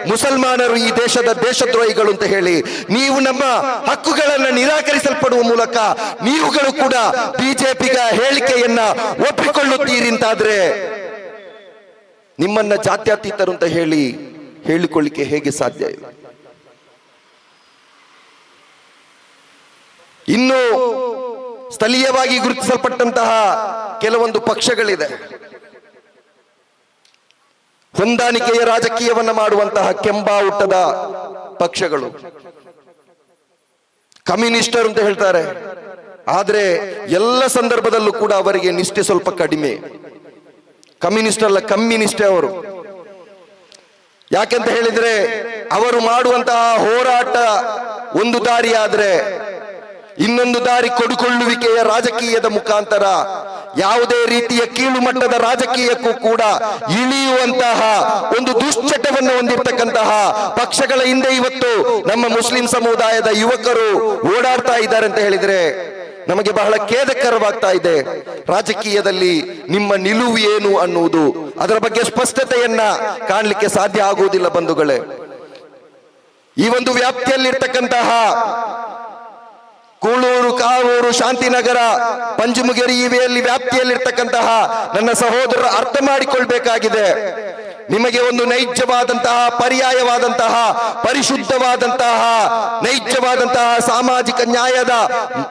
ಮುಸಲ್ಮಾನರು ಈ ದೇಶದ ದೇಶದ್ರೋಹಿಗಳು ಅಂತ ಹೇಳಿ. ನೀವು ನಮ್ಮ ಹಕ್ಕುಗಳನ್ನು ನಿರಾಕರಿಸಲ್ಪಡುವ ಮೂಲಕ ನೀವುಗಳು ಕೂಡ ಬಿಜೆಪಿಗ ಹೇಳಿಕೆಯನ್ನ ಒಪ್ಪಿಕೊಳ್ಳುತ್ತೀರಿ ಅಂತಾದ್ರೆ, ನಿಮ್ಮನ್ನ ಜಾತ್ಯತೀತರು ಅಂತ ಹೇಳಿ ಹೇಳಿಕೊಳ್ಳಿಕ್ಕೆ ಹೇಗೆ ಸಾಧ್ಯ ಇಲ್ಲ ಇನ್ನು ಸ್ಥಳೀಯವಾಗಿ ಗುರುತಿಸಲ್ಪಟ್ಟಂತಹ ಕೆಲವೊಂದು ಪಕ್ಷಗಳಿದೆ. ಹೊಂದಾಣಿಕೆಯ ರಾಜಕೀಯವನ್ನ ಮಾಡುವಂತಹ ಕೆಂಬಾವುಟದ ಪಕ್ಷಗಳು. ಕಮ್ಯುನಿಸ್ಟರ್ ಅಂತ ಹೇಳ್ತಾರೆ. ಆದ್ರೆ ಎಲ್ಲ ಸಂದರ್ಭದಲ್ಲೂ ಕೂಡ ಅವರಿಗೆ ನಿಷ್ಠೆ ಸ್ವಲ್ಪ ಕಡಿಮೆ. ಕಮ್ಯುನಿಸ್ಟ್ ಅಲ್ಲ, ಕಮ್ಯುನಿಸ್ಟೇ ಅವರು. ಯಾಕೆಂತ ಹೇಳಿದ್ರೆ, ಅವರು ಮಾಡುವಂತಹ ಹೋರಾಟ ಒಂದು ದಾರಿ ಆದ್ರೆ ಇನ್ನೊಂದು ದಾರಿ ಕೊಡುಕೊಳ್ಳುವಿಕೆಯ ರಾಜಕೀಯದ ಮುಖಾಂತರ, ಯಾವುದೇ ರೀತಿಯ ಕೀಳು ಮಟ್ಟದ ರಾಜಕೀಯಕ್ಕೂ ಕೂಡ ಇಳಿಯುವಂತಹ ಒಂದು ದುಶ್ಚಟವನ್ನು ಹೊಂದಿರತಕ್ಕಂತಹ ಪಕ್ಷಗಳ ಹಿಂದೆ ಇವತ್ತು ನಮ್ಮ ಮುಸ್ಲಿಂ ಸಮುದಾಯದ ಯುವಕರು ಓಡಾಡ್ತಾ ಇದ್ದಾರೆ ಅಂತ ಹೇಳಿದ್ರೆ ನಮಗೆ ಬಹಳ ಖೇದಕರವಾಗ್ತಾ ಇದೆ. ರಾಜಕೀಯದಲ್ಲಿ ನಿಮ್ಮ ನಿಲುವು ಏನು ಅನ್ನುವುದು, ಅದರ ಬಗ್ಗೆ ಸ್ಪಷ್ಟತೆಯನ್ನ ಕಾಣಲಿಕ್ಕೆ ಸಾಧ್ಯ ಆಗುವುದಿಲ್ಲ ಬಂಧುಗಳೇ. ಈ ಒಂದು ವ್ಯಾಪ್ತಿಯಲ್ಲಿರ್ತಕ್ಕಂತಹ ಕೂಳೂರು ಕಾವೂರು ಶಾಂತಿನಗರ ಪಂಚಮುಗೇರಿ ಇವೆಯಲ್ಲಿ ವ್ಯಾಪ್ತಿಯಲ್ಲಿರ್ತಕ್ಕಂತಹ ನನ್ನ ಸಹೋದರರು ಅರ್ಥ ಮಾಡಿಕೊಳ್ಬೇಕಾಗಿದೆ. ನಿಮಗೆ ಒಂದು ನೈಜವಾದಂತಹ ಪರ್ಯಾಯವಾದಂತಹ, ಪರಿಶುದ್ಧವಾದಂತಹ, ನೈಜವಾದಂತಹ ಸಾಮಾಜಿಕ ನ್ಯಾಯದ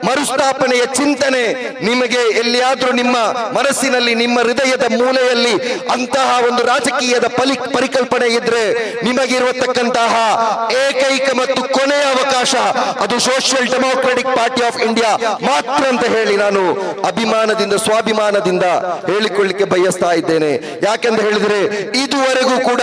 ಮರುಸ್ಥಾಪನೆಯ ಚಿಂತನೆ ನಿಮಗೆ ಎಲ್ಲಿಯಾದ್ರೂ ನಿಮ್ಮ ಮನಸ್ಸಿನಲ್ಲಿ, ನಿಮ್ಮ ಹೃದಯದ ಮೂಲೆಯಲ್ಲಿ ಅಂತಹ ಒಂದು ರಾಜಕೀಯದ ಪಲಿ, ಪರಿಕಲ್ಪನೆ ಇದ್ರೆ ನಿಮಗಿರುವತಕ್ಕಂತಹ ಏಕೈಕ ಮತ್ತು ಕೊನೆಯ ಅವಕಾಶ ಅದು Social Democratic Party of India ಮಾತ್ರ ಅಂತ ಹೇಳಿ ನಾನು ಅಭಿಮಾನದಿಂದ, ಸ್ವಾಭಿಮಾನದಿಂದ ಹೇಳಿಕೊಳ್ಳಿಕ್ಕೆ ಬಯಸ್ತಾ ಇದ್ದೇನೆ. ಯಾಕೆಂತ ಹೇಳಿದ್ರೆ ಇದುವರೆಗೂ ಕೂಡ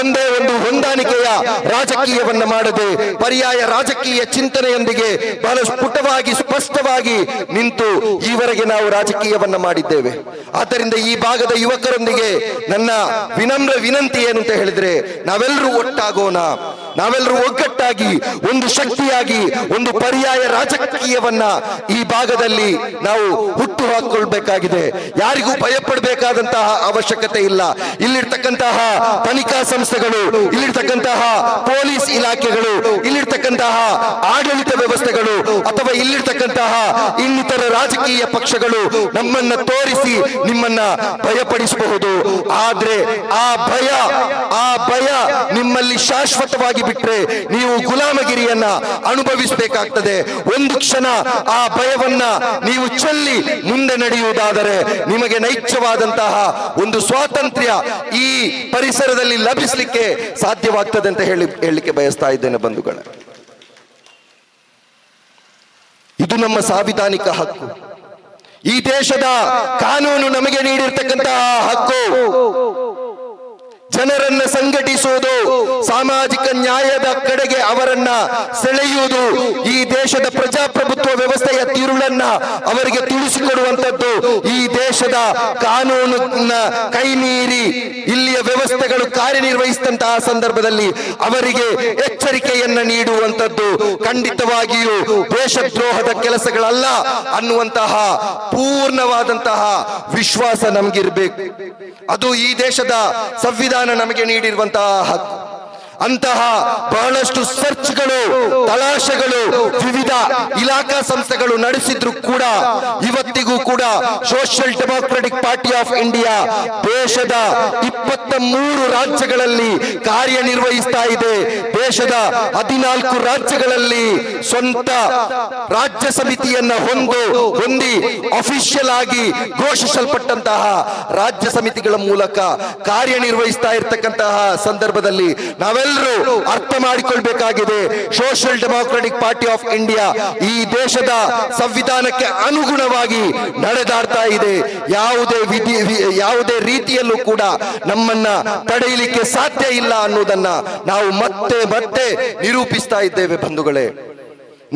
ಒಂದೇ ಒಂದು ಹೊಂದಾಣಿಕೆಯ ರಾಜಕೀಯವನ್ನ ಮಾಡದೆ ಪರ್ಯಾಯ ರಾಜಕೀಯ ಚಿಂತನೆಯೊಂದಿಗೆ ಬಹಳ ಸ್ಫುಟವಾಗಿ ಸ್ಪಷ್ಟವಾಗಿ ನಿಂತು ಈವರೆಗೆ ನಾವು ರಾಜಕೀಯವನ್ನ ಮಾಡಿದ್ದೇವೆ. ಆದ್ದರಿಂದ ಈ ಭಾಗದ ಯುವಕರೊಂದಿಗೆ ನನ್ನ ವಿನಮ್ರ ವಿನಂತಿ ಏನು ಅಂತ ಹೇಳಿದ್ರೆ, ನಾವೆಲ್ಲರೂ ಒಟ್ಟಾಗೋಣ. ನಾವೆಲ್ಲರೂ ಒಗ್ಗಟ್ಟಾಗಿ, ಒಂದು ಶಕ್ತಿಯಾಗಿ, ಒಂದು ಪರ್ಯಾಯ ರಾಜಕೀಯವನ್ನ ಈ ಭಾಗದಲ್ಲಿ ನಾವು ಹುಟ್ಟು ಹಾಕೊಳ್ಬೇಕಾಗಿದೆ. ಯಾರಿಗೂ ಭಯಪಡಬೇಕಾದಂತಹ ಅವಶ್ಯಕತೆ ಇಲ್ಲ. ಇಲ್ಲಿರ್ತಕ್ಕಂತಹ ತನಿಖಾ ಸಂಸ್ಥೆಗಳು, ಇಲ್ಲಿರ್ತಕ್ಕಂತಹ ಪೊಲೀಸ್ ಇಲಾಖೆಗಳು, ಇಲ್ಲಿರ್ತಕ್ಕಂತಹ ಆಡಳಿತ ವ್ಯವಸ್ಥೆಗಳು, ಅಥವಾ ಇಲ್ಲಿರ್ತಕ್ಕಂತಹ ಇನ್ನಿತರ ರಾಜಕೀಯ ಪಕ್ಷಗಳು ನಮ್ಮನ್ನ ತೋರಿಸಿ ನಿಮ್ಮನ್ನ ಭಯಪಡಿಸಬಹುದು. ಆದ್ರೆ ಆ ಭಯ ಆ ಭಯ ಶಾಶ್ವತವಾಗಿ ಬಿಟ್ರೆ ನೀವು ಗುಲಾಮಗಿರಿಯನ್ನ ಅನುಭವಿಸಬೇಕಾಗ್ತದೆ. ಒಂದು ಕ್ಷಣ ಆ ಭಯವನ್ನ ನೀವು ಚೆಲ್ಲಿ ಮುಂದೆ ನಡೆಯುವುದಾದರೆ ನಿಮಗೆ ನೈಚ್ಛವಾದಂತಹ ಒಂದು ಸ್ವಾತಂತ್ರ್ಯ ಈ ಪರಿಸರದಲ್ಲಿ ಲಭಿಸಲಿಕ್ಕೆ ಸಾಧ್ಯವಾಗ್ತದೆ ಅಂತ ಹೇಳಿ ಹೇಳಲಿಕ್ಕೆ ಬಯಸ್ತಾ ಇದ್ದೇನೆ ಬಂಧುಗಳ. ಇದು ನಮ್ಮ ಸಾಂವಿಧಾನಿಕ ಹಕ್ಕು. ಈ ದೇಶದ ಕಾನೂನು ನಮಗೆ ನೀಡಿರ್ತಕ್ಕಂತಹ ಹಕ್ಕು. ಜನರನ್ನ ಸಂಘಟಿಸುವುದು, ಸಾಮಾಜಿಕ ನ್ಯಾಯದ ಕಡೆಗೆ ಅವರನ್ನ ಸೆಳೆಯುವುದು, ಈ ದೇಶದ ಪ್ರಜಾಪ್ರಭುತ್ವ ವ್ಯವಸ್ಥೆಯ ತಿರುಳನ್ನ ಅವರಿಗೆ ತಿಳಿಸಿಕೊಡುವಂತದ್ದು ಈ ದೇಶದ ಕಾನೂನು ಕೈ ಮೀರಿ ಇಲ್ಲಿಯ ವ್ಯವಸ್ಥೆಗಳು ಕಾರ್ಯನಿರ್ವಹಿಸಿದಂತಹ ಸಂದರ್ಭದಲ್ಲಿ ಅವರಿಗೆ ಎಚ್ಚರಿಕೆಯನ್ನ ನೀಡುವಂತದ್ದು ಖಂಡಿತವಾಗಿಯೂ ದೇಶದ್ರೋಹದ ಕೆಲಸಗಳಲ್ಲ ಅನ್ನುವಂತಹ ಪೂರ್ಣವಾದಂತಹ ವಿಶ್ವಾಸ ನಮಗಿರ್ಬೇಕು. ಅದು ಈ ದೇಶದ ಸಂವಿಧಾನ ನಮಗೆ ನೀಡಿರುವಂತಹ ಹಕ್ಕು. ಅಂತಹ ಬಹಳಷ್ಟು ಸರ್ಚ್ಗಳು, ತಲಾಶೆಗಳು, ವಿವಿಧ ಇಲಾಖಾ ಸಂಸ್ಥೆಗಳು ನಡೆಸಿದ್ರು ಕೂಡ ಇವತ್ತಿಗೂ ಕೂಡ Social Democratic Party of India ದೇಶದ ಇಪ್ಪತ್ತ ಮೂರು ರಾಜ್ಯಗಳಲ್ಲಿ ಕಾರ್ಯನಿರ್ವಹಿಸ್ತಾ ಇದೆ. ದೇಶದ ಹದಿನಾಲ್ಕು ರಾಜ್ಯಗಳಲ್ಲಿ ಸ್ವಂತ ರಾಜ್ಯ ಸಮಿತಿಯನ್ನ ಹೊಂದು, ಹೊಂದಿ ಅಫಿಷಿಯಲ್ ಆಗಿ ಘೋಷಿಸಲ್ಪಟ್ಟಂತಹ ರಾಜ್ಯ ಸಮಿತಿಗಳ ಮೂಲಕ ಕಾರ್ಯನಿರ್ವಹಿಸ್ತಾ ಇರತಕ್ಕಂತಹ ಸಂದರ್ಭದಲ್ಲಿ ನಾವೆಲ್ಲರೂ ಅರ್ಥ ಮಾಡಿಕೊಳ್ಬೇಕಾಗಿದೆ. Social Democratic Party of India ಈ ದೇಶದ ಸಂವಿಧಾನಕ್ಕೆ ಅನುಗುಣವಾಗಿ ನಡೆದಾಡ್ತಾ ಇದೆ. ಯಾವುದೇ ವಿಧಿ ಯಾವುದೇ ರೀತಿಯಲ್ಲೂ ಕೂಡ ನಮ್ಮನ್ನ ತಡೆಯಲಿಕ್ಕೆ ಸಾಧ್ಯ ಇಲ್ಲ ಅನ್ನೋದನ್ನ ನಾವು ಮತ್ತೆ ಮತ್ತೆ ನಿರೂಪಿಸ್ತಾ ಇದ್ದೇವೆ ಬಂಧುಗಳೇ.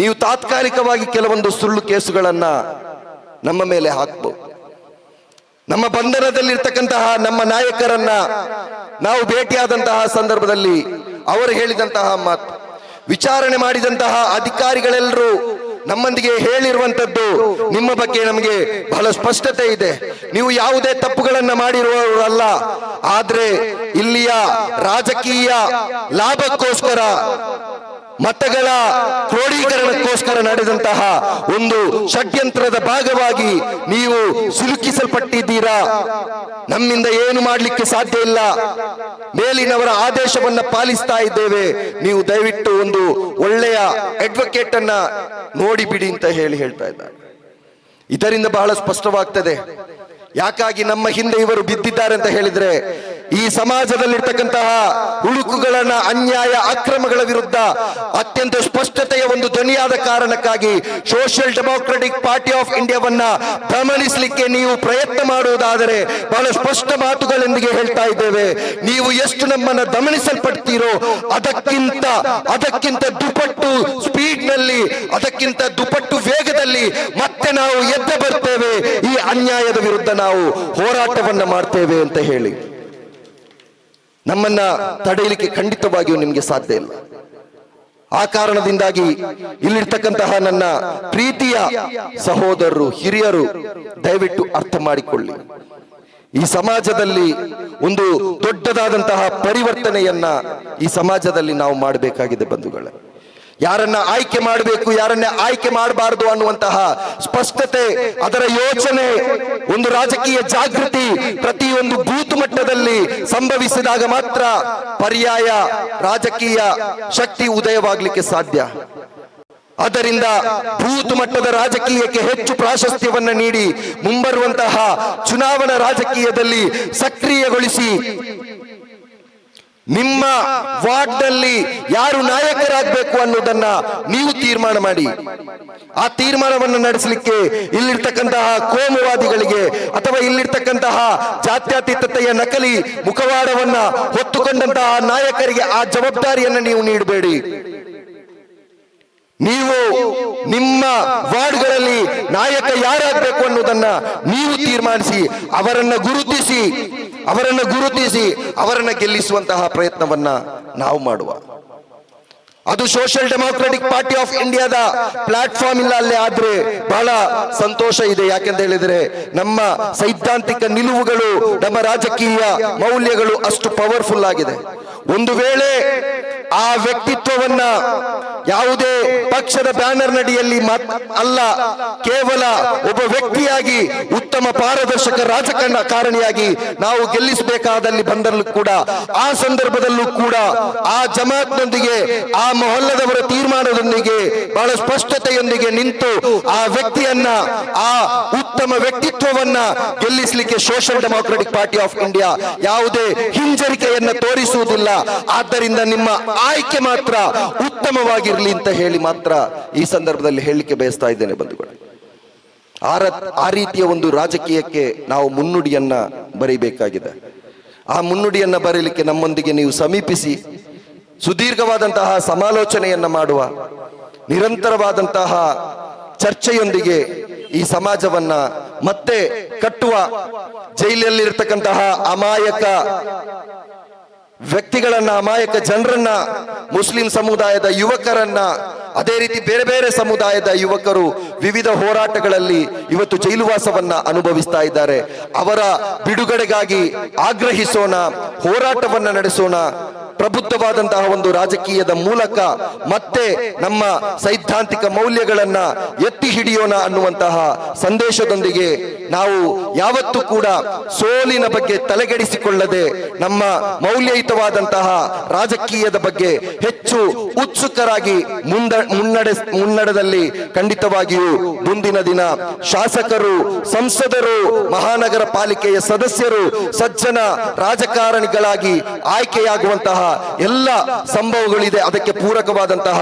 ನೀವು ತಾತ್ಕಾಲಿಕವಾಗಿ ಕೆಲವೊಂದು ಸುಳ್ಳು ಕೇಸುಗಳನ್ನ ನಮ್ಮ ಮೇಲೆ ಹಾಕ್ಬೋದು ನಮ್ಮ ಬಂಧನದಲ್ಲಿರ್ತಕ್ಕಂತಹ ನಮ್ಮ ನಾಯಕರನ್ನ ನಾವು ಭೇಟಿಯಾದಂತಹ ಸಂದರ್ಭದಲ್ಲಿ ಅವರು ಹೇಳಿದಂತಹ ಮಾತು, ವಿಚಾರಣೆ ಮಾಡಿದಂತಹ ಅಧಿಕಾರಿಗಳೆಲ್ಲರೂ ನಮ್ಮೊಂದಿಗೆ ಹೇಳಿರುವಂತದ್ದು ನಿಮ್ಮ ಬಗ್ಗೆ ನಮಗೆ ಬಹಳ ಸ್ಪಷ್ಟತೆ ಇದೆ. ನೀವು ಯಾವುದೇ ತಪ್ಪುಗಳನ್ನ ಮಾಡಿರುವವರಲ್ಲ ಆದ್ರೆ ಇಲ್ಲಿಯ ರಾಜಕೀಯ ಲಾಭಕ್ಕೋಸ್ಕರ ಮತಗಳ ಕ್ರೋಢೀಕರಣಕ್ಕೋಸ್ಕರ ನಡೆದಂತಹ ಒಂದು ಷಡ್ಯಂತ್ರದ ಭಾಗವಾಗಿ ನೀವು ಸಿಲುಕಿಸಲ್ಪಟ್ಟಿದ್ದೀರಾ? ನಮ್ಮಿಂದ ಏನು ಮಾಡಲಿಕ್ಕೆ ಸಾಧ್ಯ ಇಲ್ಲ? ಮೇಲಿನವರ ಆದೇಶವನ್ನ ಪಾಲಿಸ್ತಾ ಇದ್ದೇವೆ. ನೀವು ದಯವಿಟ್ಟು ಒಂದು ಒಳ್ಳೆಯ ಅಡ್ವೊಕೇಟ್ ಅನ್ನ ನೋಡಿಬಿಡಿ ಅಂತ ಹೇಳಿ ಹೇಳ್ತಾ ಇದ್ದಾರೆ. ಇದರಿಂದ ಬಹಳ ಸ್ಪಷ್ಟವಾಗ್ತದೆ. ಯಾಕಾಗಿ ನಮ್ಮ ಹಿಂದೆ ಇವರು ಬಿದ್ದಿದ್ದಾರೆ ಅಂತ ಹೇಳಿದ್ರೆ ಈ ಸಮಾಜದಲ್ಲಿರ್ತಕ್ಕಂತಹ ಹುಡುಕುಗಳನ್ನ ಅನ್ಯಾಯ, ಅಕ್ರಮಗಳ ವಿರುದ್ಧ ಅತ್ಯಂತ ಸ್ಪಷ್ಟತೆಯ ಒಂದು ಧ್ವನಿಯಾದ ಕಾರಣಕ್ಕಾಗಿ ಸೋಷಿಯಲ್ ಡೆಮಾಕ್ರೆಟಿಕ್ ಪಾರ್ಟಿ ಆಫ್ ಇಂಡಿಯಾವನ್ನ ಗಮನಿಸಲಿಕ್ಕೆ ನೀವು ಪ್ರಯತ್ನ ಮಾಡುವುದಾದರೆ ಬಹಳ ಸ್ಪಷ್ಟ ಮಾತುಗಳೊಂದಿಗೆ ಹೇಳ್ತಾ ಇದ್ದೇವೆ. ನೀವು ಎಷ್ಟು ನಮ್ಮನ್ನ ಗಮನಿಸಲ್ಪಡ್ತೀರೋ ಅದಕ್ಕಿಂತ ಅದಕ್ಕಿಂತ ದುಪಟ್ಟು ಸ್ಪೀಡ್ನಲ್ಲಿ ಅದಕ್ಕಿಂತ ದುಪಟ್ಟು ವೇಗದಲ್ಲಿ ಮತ್ತೆ ನಾವು ಎದ್ದ ಬರ್ತೇವೆ. ಈ ಅನ್ಯಾಯದ ವಿರುದ್ಧ ನಾವು ಹೋರಾಟವನ್ನ ಮಾಡ್ತೇವೆ ಅಂತ ಹೇಳಿ. ನಮ್ಮನ್ನ ತಡೆಯಲಿಕ್ಕೆ ಖಂಡಿತವಾಗಿಯೂ ನಿಮಗೆ ಸಾಧ್ಯ ಇಲ್ಲ. ಆ ಕಾರಣದಿಂದಾಗಿ ಇಲ್ಲಿರ್ತಕ್ಕಂತಹ ನನ್ನ ಪ್ರೀತಿಯ ಸಹೋದರರು, ಹಿರಿಯರು, ದಯವಿಟ್ಟು ಅರ್ಥ ಮಾಡಿಕೊಳ್ಳಿ. ಈ ಸಮಾಜದಲ್ಲಿ ಒಂದು ದೊಡ್ಡದಾದಂತಹ ಪರಿವರ್ತನೆಯನ್ನ ಈ ಸಮಾಜದಲ್ಲಿ ನಾವು ಮಾಡಬೇಕಾಗಿದೆ ಬಂಧುಗಳೇ. ಯಾರನ್ನ ಆಯ್ಕೆ ಮಾಡಬೇಕು, ಯಾರನ್ನ ಆಯ್ಕೆ ಮಾಡಬಾರದು ಅನ್ನುವಂತಹ ಸ್ಪಷ್ಟತೆ, ಅದರ ಯೋಚನೆ, ಒಂದು ರಾಜಕೀಯ ಜಾಗೃತಿ ಪ್ರತಿಯೊಂದು ಬೂತ್ ಮಟ್ಟದಲ್ಲಿ ಸಂಭವಿಸಿದಾಗ ಮಾತ್ರ ಪರ್ಯಾಯ ರಾಜಕೀಯ ಶಕ್ತಿ ಉದಯವಾಗಲಿಕ್ಕೆ ಸಾಧ್ಯ. ಅದರಿಂದ ಬೂತ್ ಮಟ್ಟದ ರಾಜಕೀಯಕ್ಕೆ ಹೆಚ್ಚು ಪ್ರಾಶಸ್ತ್ಯವನ್ನ ನೀಡಿ ಮುಂಬರುವಂತಹ ಚುನಾವಣಾ ರಾಜಕೀಯದಲ್ಲಿ ಸಕ್ರಿಯಗೊಳಿಸಿ ನಿಮ್ಮ ವಾರ್ಡ್ನಲ್ಲಿ ಯಾರು ನಾಯಕರಾಗಬೇಕು ಅನ್ನೋದನ್ನ ನೀವು ತೀರ್ಮಾನ ಮಾಡಿ. ಆ ತೀರ್ಮಾನವನ್ನು ನಡೆಸಲಿಕ್ಕೆ ಇಲ್ಲಿರ್ತಕ್ಕಂತಹ ಕೋಮುವಾದಿಗಳಿಗೆ ಅಥವಾ ಇಲ್ಲಿರ್ತಕ್ಕಂತಹ ಜಾತ್ಯತೀತತೆಯ ನಕಲಿ ಮುಖವಾಡವನ್ನ ಹೊತ್ತುಕೊಂಡಂತಹ ನಾಯಕರಿಗೆ ಆ ಜವಾಬ್ದಾರಿಯನ್ನು ನೀವು ನೀಡಬೇಡಿ. ನೀವು ನಿಮ್ಮ ವಾರ್ಡ್ಗಳಲ್ಲಿ ನಾಯಕ ಯಾರಾಗಬೇಕು ಅನ್ನೋದನ್ನ ನೀವು ತೀರ್ಮಾನಿಸಿ, ಅವರನ್ನ ಗುರುತಿಸಿ ಅವರನ್ನ ಗುರುತಿಸಿ, ಅವರನ್ನ ಗೆಲ್ಲಿಸುವಂತಹ ಪ್ರಯತ್ನವನ್ನ ನಾವು ಮಾಡುವ. ಅದು ಸೋಷಿಯಲ್ ಡೆಮಾಕ್ರೆಟಿಕ್ ಪಾರ್ಟಿ ಆಫ್ ಇಂಡಿಯಾದ ಪ್ಲಾಟ್ಫಾರ್ಮ್ ಇಲ್ಲ ಅಲ್ಲೇ ಆದ್ರೆ ಬಹಳ ಸಂತೋಷ ಇದೆ. ಯಾಕೆಂತ ಹೇಳಿದ್ರೆ ನಮ್ಮ ಸೈದ್ಧಾಂತಿಕ ನಿಲುವುಗಳು, ನಮ್ಮ ರಾಜಕೀಯ ಮೌಲ್ಯಗಳು ಅಷ್ಟು ಪವರ್ಫುಲ್ ಆಗಿದೆ. ಒಂದು ವೇಳೆ ಆ ವ್ಯಕ್ತಿತ್ವವನ್ನ ಯಾವುದೇ ಪಕ್ಷದ ಬ್ಯಾನರ್ ನಡಿಯಲ್ಲಿ ಅಲ್ಲ, ಕೇವಲ ಒಬ್ಬ ವ್ಯಕ್ತಿಯಾಗಿ ಉತ್ತಮ ಪಾರದರ್ಶಕ ರಾಜಕಾರಣ ಕಾರಣಿಯಾಗಿ ನಾವು ಗೆಲ್ಲಿಸಬೇಕಾದಲ್ಲಿ ಬಂದಲ್ಲೂ ಕೂಡ, ಆ ಸಂದರ್ಭದಲ್ಲೂ ಕೂಡ ಆ ಜಮಾತ್ನೊಂದಿಗೆ, ಆ ಮೊಹಲ್ಲದವರ ತೀರ್ಮಾನದೊಂದಿಗೆ ಬಹಳ ಸ್ಪಷ್ಟತೆಯೊಂದಿಗೆ ನಿಂತು ಆ ವ್ಯಕ್ತಿಯನ್ನ, ಆ ಉತ್ತಮ ವ್ಯಕ್ತಿತ್ವವನ್ನ ಗೆಲ್ಲಿಸಲಿಕ್ಕೆ Social Democratic Party of India ಯಾವುದೇ ಹಿಂಜರಿಕೆಯನ್ನ ತೋರಿಸುವುದಿಲ್ಲ. ಆದ್ದರಿಂದ ನಿಮ್ಮ ಆಯ್ಕೆ ಮಾತ್ರ ಉತ್ತಮವಾಗಿರ್ಲಿ ಅಂತ ಹೇಳಿ ಮಾತ್ರ ಈ ಸಂದರ್ಭದಲ್ಲಿ ಹೇಳಲಿಕ್ಕೆ ಬಯಸ್ತಾ ಇದ್ದೇನೆ ಬಂಧುಗಳು. ಆ ಆ ರೀತಿಯ ಒಂದು ರಾಜಕೀಯಕ್ಕೆ ನಾವು ಮುನ್ನುಡಿಯನ್ನ ಬರೀಬೇಕಾಗಿದೆ. ಆ ಮುನ್ನುಡಿಯನ್ನ ಬರೀಲಿಕ್ಕೆ ನಮ್ಮೊಂದಿಗೆ ನೀವು ಸಮೀಪಿಸಿ ಸುದೀರ್ಘವಾದಂತಹ ಸಮಾಲೋಚನೆಯನ್ನ ಮಾಡುವ, ನಿರಂತರವಾದಂತಹ ಚರ್ಚೆಯೊಂದಿಗೆ ಈ ಸಮಾಜವನ್ನ ಮತ್ತೆ ಕಟ್ಟುವ ಜೈಲಲ್ಲಿರ್ತಕ್ಕಂತಹ ಅಮಾಯಕ ವ್ಯಕ್ತಿಗಳನ್ನ, ಅಮಾಯಕ ಜನರನ್ನ, ಮುಸ್ಲಿಂ ಸಮುದಾಯದ ಯುವಕರನ್ನ, ಅದೇ ರೀತಿ ಬೇರೆ ಬೇರೆ ಸಮುದಾಯದ ಯುವಕರು ವಿವಿಧ ಹೋರಾಟಗಳಲ್ಲಿ ಇವತ್ತು ಜೈಲುವಾಸವನ್ನ ಅನುಭವಿಸ್ತಾ ಇದ್ದಾರೆ. ಅವರ ಬಿಡುಗಡೆಗಾಗಿ ಆಗ್ರಹಿಸೋಣ, ಹೋರಾಟವನ್ನ ನಡೆಸೋಣ. ಪ್ರಬುದ್ಧವಾದಂತಹ ಒಂದು ರಾಜಕೀಯದ ಮೂಲಕ ಮತ್ತೆ ನಮ್ಮ ಸೈದ್ಧಾಂತಿಕ ಮೌಲ್ಯಗಳನ್ನ ಎತ್ತಿ ಹಿಡಿಯೋಣ ಅನ್ನುವಂತಹ ಸಂದೇಶದೊಂದಿಗೆ ನಾವು ಯಾವತ್ತೂ ಕೂಡ ಸೋಲಿನ ಬಗ್ಗೆ ತಲೆಗೆಡಿಸಿಕೊಳ್ಳದೆ ನಮ್ಮ ಮೌಲ್ಯಯುತವಾದಂತಹ ರಾಜಕೀಯದ ಬಗ್ಗೆ ಹೆಚ್ಚು ಉತ್ಸುಕರಾಗಿ ಮುಂದ, ಮುನ್ನಡೆ, ಮುನ್ನಡೆದಲ್ಲಿ ಖಂಡಿತವಾಗಿಯೂ ಮುಂದಿನ ದಿನ ಶಾಸಕರು, ಸಂಸದರು, ಮಹಾನಗರ ಪಾಲಿಕೆಯ ಸದಸ್ಯರು, ಸಜ್ಜನ ರಾಜಕಾರಣಿಗಳಾಗಿ ಆಯ್ಕೆಯಾಗುವಂತಹ ಎಲ್ಲ ಸಂಭವಗಳಿದೆ. ಅದಕ್ಕೆ ಪೂರಕವಾದಂತಹ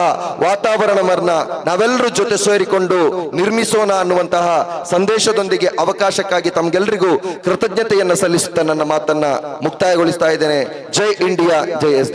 ವಾತಾವರಣವನ್ನ ನಾವೆಲ್ಲರೂ ಜೊತೆ ಸೇರಿಕೊಂಡು ನಿರ್ಮಿಸೋಣ ಅನ್ನುವಂತಹ ಸಂದೇಶದೊಂದಿಗೆ ಅವಕಾಶಕ್ಕಾಗಿ ತಮ್ಗೆಲ್ರಿಗೂ ಕೃತಜ್ಞತೆಯನ್ನ ಸಲ್ಲಿಸುತ್ತಾ ನನ್ನ ಮಾತನ್ನ ಮುಕ್ತಾಯಗೊಳಿಸ್ತಾ ಇದ್ದೇನೆ. ಜೈ ಇಂಡಿಯಾ, ಜೈ ಎಸ್